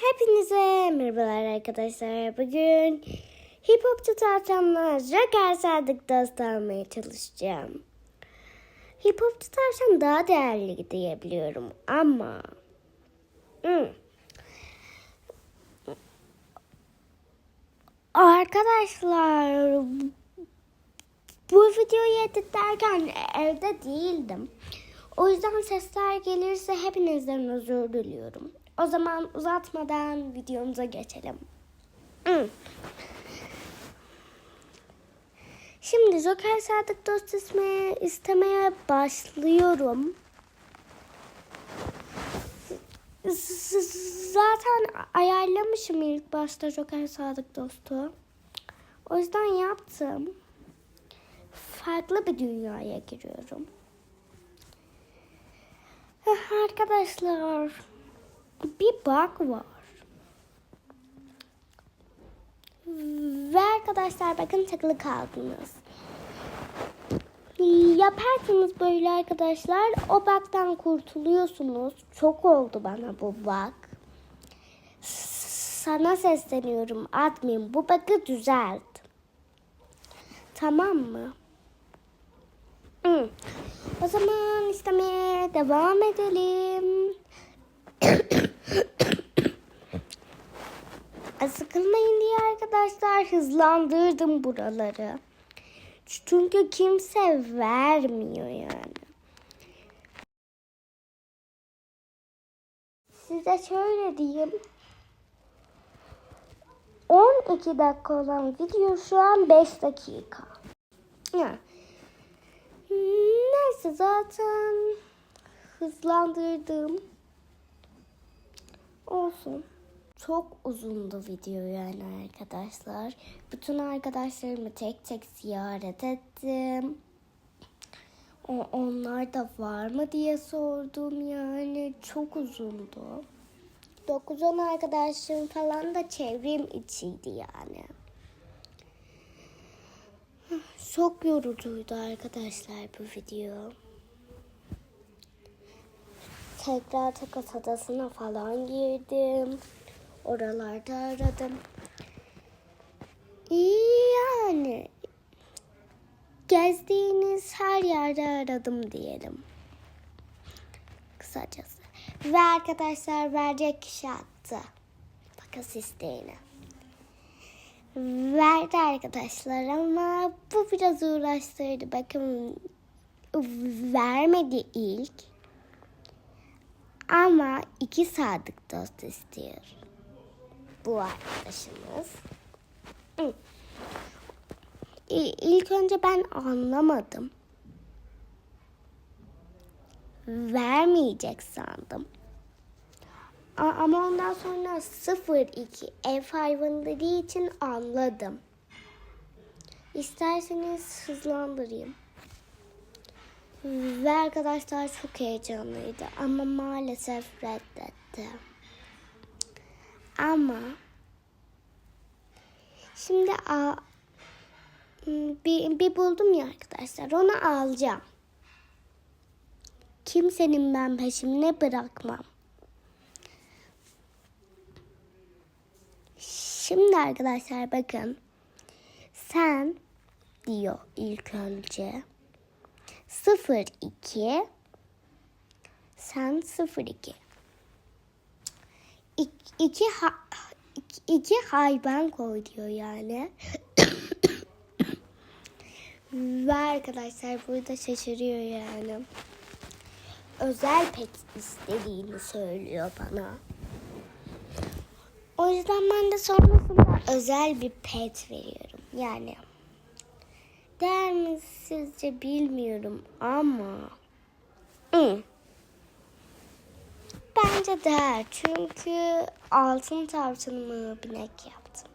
Hepinize merhabalar arkadaşlar. Bugün hip hop tutarsamla Joker Sadık almaya çalışacağım. Hip hop tutarsam daha değerli diyebiliyorum ama... Hmm. Arkadaşlar bu videoyu editlerken evde değildim. O yüzden sesler gelirse hepinizden özür diliyorum. O zaman uzatmadan videomuza geçelim. Şimdi Joker Sadık dost ismeye, istemeye başlıyorum. Zaten ayarlamışım ilk başta Joker Sadık dostu. O yüzden yaptım. Farklı bir dünyaya giriyorum. Arkadaşlar bir bug var. Ve arkadaşlar bakın takılı kaldınız. Yaparsanız böyle arkadaşlar o bug'dan kurtuluyorsunuz. Çok oldu bana bu bug. Sana sesleniyorum admin bu bug'ı düzelt. Tamam mı? Hı. O zaman istemeye devam edelim. Sıkılmayın diye arkadaşlar hızlandırdım buraları. Çünkü kimse vermiyor yani. Size şöyle diyeyim. 12 dakika olan video şu an 5 dakika. Ya. Neyse zaten hızlandırdım. Olsun. Çok uzundu video yani arkadaşlar. Bütün arkadaşlarımı tek tek ziyaret ettim. O, onlar da var mı diye sordum yani. Çok uzundu. 9-10 arkadaşım falan da çevrim içiydi yani. Çok yorucuydu arkadaşlar bu video. Tekrar takas adasına falan girdim. Oralarda aradım. Yani. Gezdiğiniz her yerde aradım diyelim. Kısacası. Ve arkadaşlar verecek kişi attı. Takas isteğini. Verdi arkadaşlar ama bu biraz uğraştırdı. Bakın vermedi ilk. Ama iki sadık dost istiyor. Bu arkadaşımız. İlk önce ben anlamadım. Vermeyecek sandım. Ama ondan sonra 0-2 ev hayvanı dediği için anladım. İsterseniz hızlandırayım. Ve arkadaşlar çok heyecanlıydı ama maalesef reddetti. Ama şimdi a, bir, bir buldum ya arkadaşlar onu alacağım. Kimsenin ben peşimine bırakmam. Şimdi arkadaşlar bakın. Sen diyor ilk önce. 02 sen 02 İk, iki, ha, iki, iki hayvan koy diyor yani. Ve arkadaşlar burada şaşırıyor yani. Özel pet istediğini söylüyor bana. O yüzden ben de sonrasında özel bir pet veriyorum. Yani değer mi sizce bilmiyorum ama Hı. bence değer çünkü altın tavşanımı binek yaptım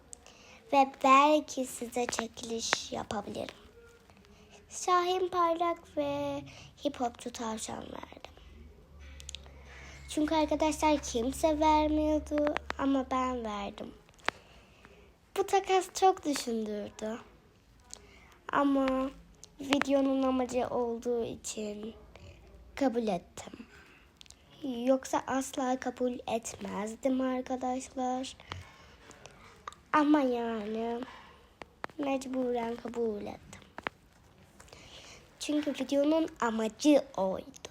ve belki size çekiliş yapabilirim. Şahin parlak ve hip hopçu tavşan verdim. Çünkü arkadaşlar kimse vermiyordu ama ben verdim. Bu takas çok düşündürdü. Ama videonun amacı olduğu için kabul ettim. Yoksa asla kabul etmezdim arkadaşlar. Ama yani mecburen kabul ettim. Çünkü videonun amacı oydu.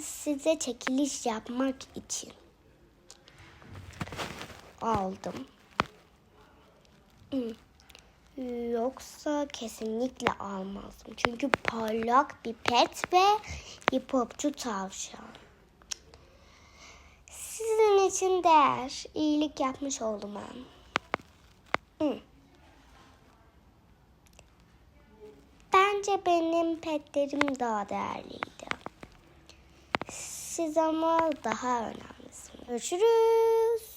Size çekiliş yapmak için aldım. Hı. Yoksa kesinlikle almazdım. Çünkü parlak bir pet ve hipopçu tavşan. Sizin için değer. İyilik yapmış oldum ben. Hı. Bence benim petlerim daha değerliydi. Siz ama daha önemlisiniz. Görüşürüz.